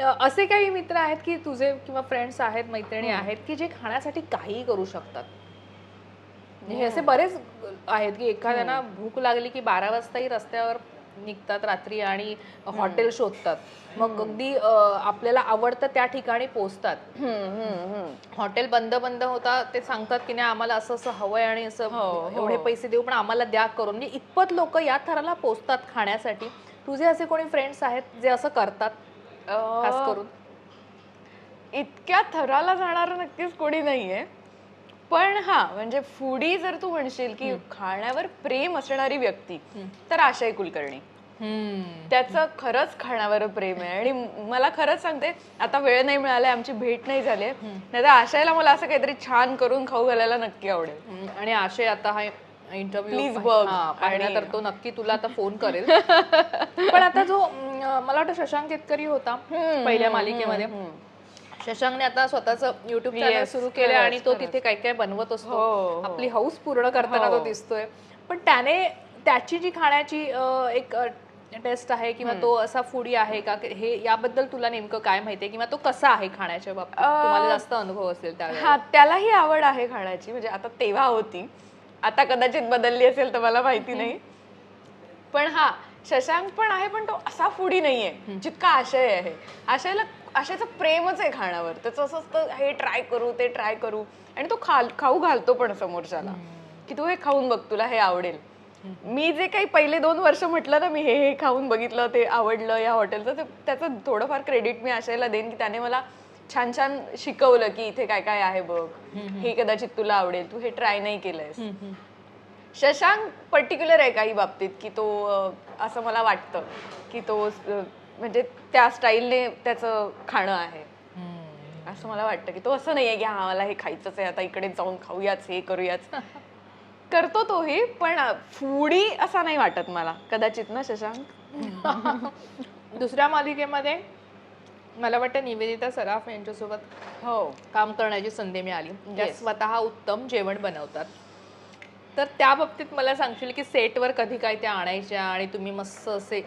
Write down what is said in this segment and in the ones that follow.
असे काही मित्र आहेत की तुझे किंवा फ्रेंड्स आहेत मैत्रिणी आहेत की जे खाण्यासाठी काहीही करू शकतात? म्हणजे हे असे बरेच आहेत की एखाद्याला भूक लागली की बारा वाजताही रस्त्यावर निघतात रात्री आणि हॉटेल शोधतात. मग अगदी आपल्याला आवडतं त्या ठिकाणी पोचतात हॉटेल बंद बंद होता ते सांगतात की नाही आम्हाला असं असं हवंय आणि असं हो, एवढे हो. पैसे देऊ पण आम्हाला द्या करून. म्हणजे इतपत लोक या थराला पोचतात खाण्यासाठी. तुझे असे कोणी फ्रेंड्स आहेत जे असं करतात? खास अं, करून. इतक्या थराला जाणार नक्कीच कोणी नाहीये. पण हा म्हणजे फुडी जर तू म्हणशील की खाण्यावर प्रेम असणारी व्यक्ती तर आशय कुलकर्णी. त्याचं खरंच खाण्यावर प्रेम आहे. आणि मला खरंच सांगते आता वेळ नाही मिळालाय आमची भेट नाही झाली नाही तर आशयला मला असं काहीतरी छान करून खाऊ घालायला नक्की आवडेल. आणि आशय आता हा इंटरव्ह्यू Please बघ. पाहिला तर तो नक्की तुला आता फोन करेल. पण आता जो मला वाटतं शशांक केतकरी होता पहिल्या मालिकेमध्ये. शशांकने आता स्वतःच युट्यूब चॅनल सुरू केलं आणि तो. तिथे काय काय बनवत हो, असतो. हो. आपली हाऊस पूर्ण करताना तो हो. दिसतोय. पण त्याने त्याची जी खाण्याची एक टेस्ट आहे किंवा तो असा फुडी आहे का? हे याबद्दल तुला नेमकं काय माहितीये किंवा तो कसा आहे खाण्याच्या बाबतीत? तुम्हाला जास्त अनुभव असेल त्यावेळेला. हा त्यालाही आवड आहे खाण्याची. म्हणजे आता तेव्हा होती. आता कदाचित बदलली असेल तर मला माहिती नाही. पण हा शशांक पण आहे पण तो असा फुडी नाहीये जितका आशय आहे. आशयला आशयाचं प्रेमच आहे खाण्यावर. त्याचं असं असतं हे ट्राय करू ते ट्राय करू. आणि तो खाल खाऊ घालतो पण समोरच्याला. की तू हे खाऊन बघ तुला हे आवडेल. मी जे काही पहिले दोन वर्ष म्हटलं ना मी हे हे खाऊन बघितलं ते आवडलं या हॉटेलचं ते त्याचं थोडंफार क्रेडिट मी आशयला देईन की त्याने मला छान छान शिकवलं की इथे काय काय आहे बघ. हे कदाचित तुला आवडेल. तू हे ट्राय नाही केलंयस. शशांक पर्टिक्युलर आहे काही बाबतीत की तो असं मला वाटतं की तो म्हणजे त्या स्टाईलने त्याचं खाणं आहे. असं मला वाटतं की तो असं नाहीये की हा मला हे खायचंच आहे आता इकडे जाऊन खाऊयाच हे करूयाच. करतो तोही पण फुडी असा नाही वाटत मला. कदाचित ना शशांक? दुसऱ्या मालिकेमध्ये मला वाटतं निवेदिता सराफ यांच्यासोबत हो काम करण्याची संधी मिळाली त्या Yes. स्वतः उत्तम जेवण बनवतात तर त्या बाबतीत मला सांगशील की सेटवर कधी काय त्या आणायच्या आणि तुम्ही मस्त असे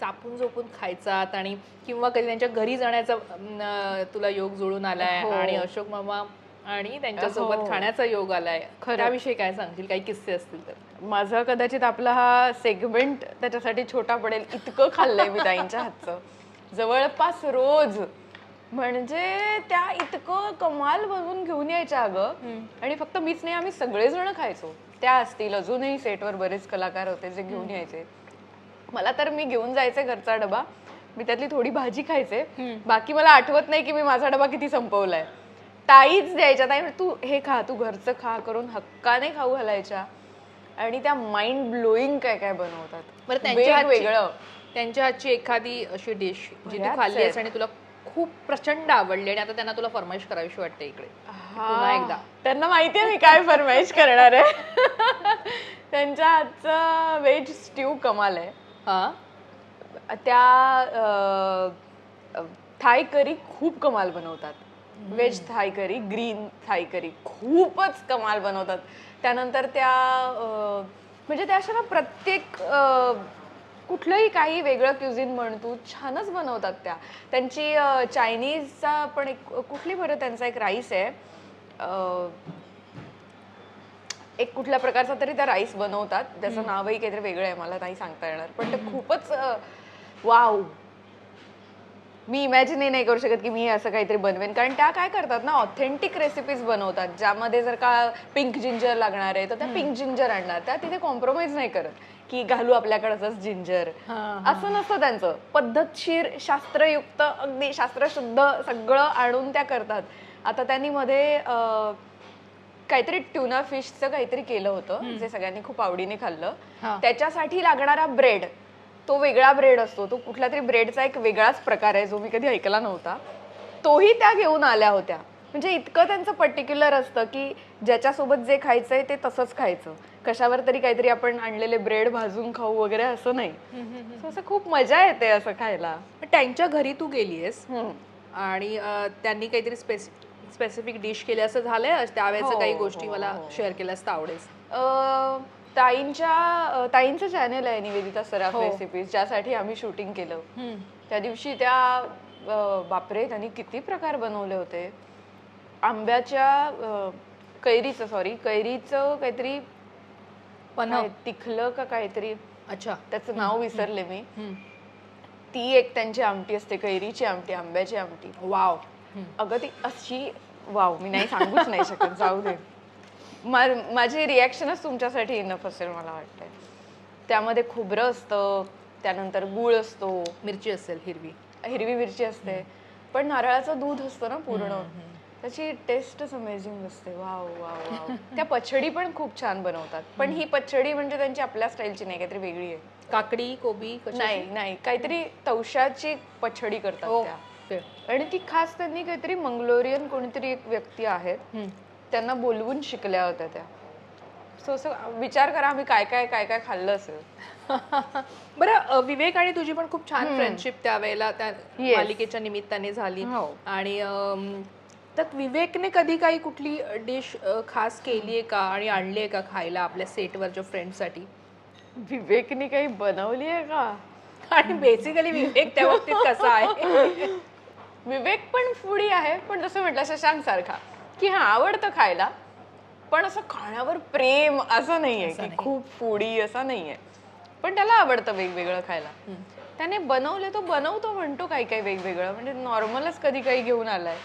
चापून झोपून खायचात आणि किंवा कधी त्यांच्या घरी जाण्याचा अं, तुला योग जुळून आलाय हो. आणि अशोक मामा आणि त्यांच्यासोबत हो. खाण्याचा योग आलाय खरंच. त्याविषयी काय सांगशील काही किस्से असतील तर माझं कदाचित आपला हा सेगमेंट त्याच्यासाठी छोटा पडेल इतकं खाल्लंय मी ताईंच्या हातचं जवळपास रोज. म्हणजे त्या इतकं कमाल बनवून घेऊन यायच्या अगं. आणि फक्त मीच नाही आम्ही सगळेजण खायचो. त्या असतील अजूनही सेटवर बरेच कलाकार होते जे घेऊन यायचे. मला तर मी घेऊन जायचे घरचा डबा. मी त्यातली थोडी भाजी खायचे. बाकी मला आठवत नाही की मी माझा डबा किती संपवलाय. ताईच द्यायच्या ताई तू हे खा तू घरचं खा करून हक्काने खाऊ घालायच्या. आणि त्या माइंड ब्लोईंग काय काय बनवतात. बरं त्यांच्या हातची- एखादी अशी डिश जी तू खाल्ली. आहेस आणि तुला खूप प्रचंड आवडली आणि आता त्यांना तुला फरमाईश करावीशी वाटते इकडे. पुन्हा. एकदा. त्यांना माहितीये मी काय फरमाईश करणार आहे. त्यांच्या हातचं व्हेज स्ट्यू कमाल आहे. हा? त्या थाय करी खूप कमाल बनवतात. व्हेज थाय करी ग्रीन थाय करी खूपच कमाल बनवतात. त्यानंतर त्या म्हणजे त्या अशा ना प्रत्येक कुठलंही काही वेगळं क्युझिन म्हण तू छानच बनवतात त्या. त्यांची चायनीजचा पण एक कुठली बरं त्यांचा एक राईस आहे. एक कुठल्या प्रकारचा तरी त्या राईस बनवतात. त्याचं नावही काहीतरी वेगळं आहे मला नाही सांगता येणार. पण ते खूपच वाव. मी इमॅजिनही नाही करू शकत की मी असं काहीतरी बनवेन. कारण त्या काय करतात ना ऑथेंटिक रेसिपीज बनवतात. ज्यामध्ये जर का पिंक जिंजर लागणार आहे तर त्या पिंक जिंजर आणणार. त्या तिथे कॉम्प्रोमाइज नाही करत. की घालू आपल्याकडंच जिंजर. असं नसतं त्यांचं. पद्धतशीर शास्त्रयुक्त अगदी शास्त्रशुद्ध सगळं आणून त्या करतात. आता त्यांनी मध्ये काहीतरी ट्युना फिशचं काहीतरी केलं होतं जे सगळ्यांनी खूप आवडीने खाल्लं. त्याच्यासाठी लागणारा ब्रेड तो वेगळा ब्रेड असतो. तो कुठला तरी ब्रेडचा एक वेगळाच प्रकार आहे जो मी कधी ऐकला नव्हता. तोही त्या घेऊन आल्या होत्या. म्हणजे इतकं त्यांचं पर्टिक्युलर असतं की ज्याच्यासोबत जे खायचंय ते तसंच खायचं. कशावर तरी काहीतरी आपण आणलेले ब्रेड भाजून खाऊ वगैरे असं नाही. असं खूप मजा येते असं खायला. त्यांच्या घरी तू गेलीयस. आणि त्यांनी काहीतरी स्पेसिफिक डिश केली असं झालंय? त्यावेळेच्या हो, काही हो, गोष्टी मला हो. शेअर केल्यास तर आवडेल ताईंच्या ताईंचं चॅनल आहे निवेदिता सराफ हो. रेसिपीज ज्यासाठी आम्ही शूटिंग केलं. त्या दिवशी त्या बापरे त्यांनी किती प्रकार बनवले होते. आंब्याच्या कैरीचं सॉरी कैरीचं काहीतरी पण तिखलं का काहीतरी. अच्छा. त्याचं नाव विसरले मी. ती एक त्यांची आमटी असते कैरीची आमटी आंब्याची आमटी. वाव. अगं ती अशी वाव मी नाही सांगूच नाही शकत जाऊ दे. माझी रिॲक्शनच तुमच्यासाठी इनफ असेल मला वाटतंय. त्यामध्ये खोबरं असतं त्यानंतर गुळ असतो. मिरची असेल हिरवी. हिरवी मिरची असते. पण नारळाचं दूध असतं ना पूर्ण. त्याची टेस्टच अमेझिंग असते वाव वाव त्या पछडी पण खूप छान बनवतात पण ही पछडी म्हणजे त्यांची आपल्या स्टाईलची नाही काहीतरी वेगळी आहे काकडी कोबी? नाही नाही काहीतरी तवशाची पछडी करतात त्या ते. आणि ती खास त्यांनी काहीतरी मंगलोरियन कोणीतरी एक व्यक्ती आहेत. त्यांना बोलवून शिकल्या होत्या त्या सो असं विचार करा आम्ही काय काय काय काय खाल्लं असेल बरं विवेक आणि तुझी पण खूप छान फ्रेंडशिप त्यावेळेला त्या. मालिकेच्या निमित्ताने झाली हो. आणि त्यात विवेकने कधी काही कुठली डिश खास केली आहे का आणि आणली आहे का खायला आपल्या सेटवरच्या फ्रेंडसाठी? विवेकने काही बनवली आहे का? आणि बेसिकली विवेक त्या बाबतीत कसा आहे? विवेक पण फुडी आहे पण जसं म्हटलं शशांक सारखा की हा आवडतं खायला पण असं खाण्यावर प्रेम असं नाहीये की खूप फुडी असं नाहीये. पण त्याला आवडतं वेगवेगळं खायला. त्याने बनवले तो बनवतो म्हणतो काही काही वेगवेगळं. म्हणजे नॉर्मलच कधी काही घेऊन आलाय.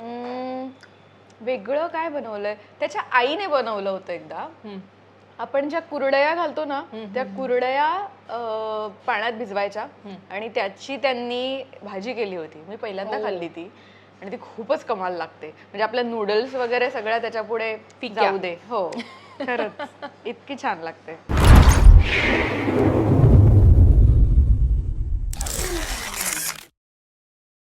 हम्म, वेगळं काय बनवलंय? त्याच्या आईने बनवलं होतं एकदा. हम्म. आपण ज्या कुरडया घालतो ना त्या कुरडया अं, पाण्यात भिजवायच्या आणि त्याची त्यांनी भाजी केली होती. मी पहिल्यांदा खाल्ली ती आणि ती खूपच कमाल लागते. म्हणजे आपल्या नूडल्स वगैरे सगळ्या त्याच्या पुढे. जाऊ दे. हो. खरंच. इतकी छान लागते.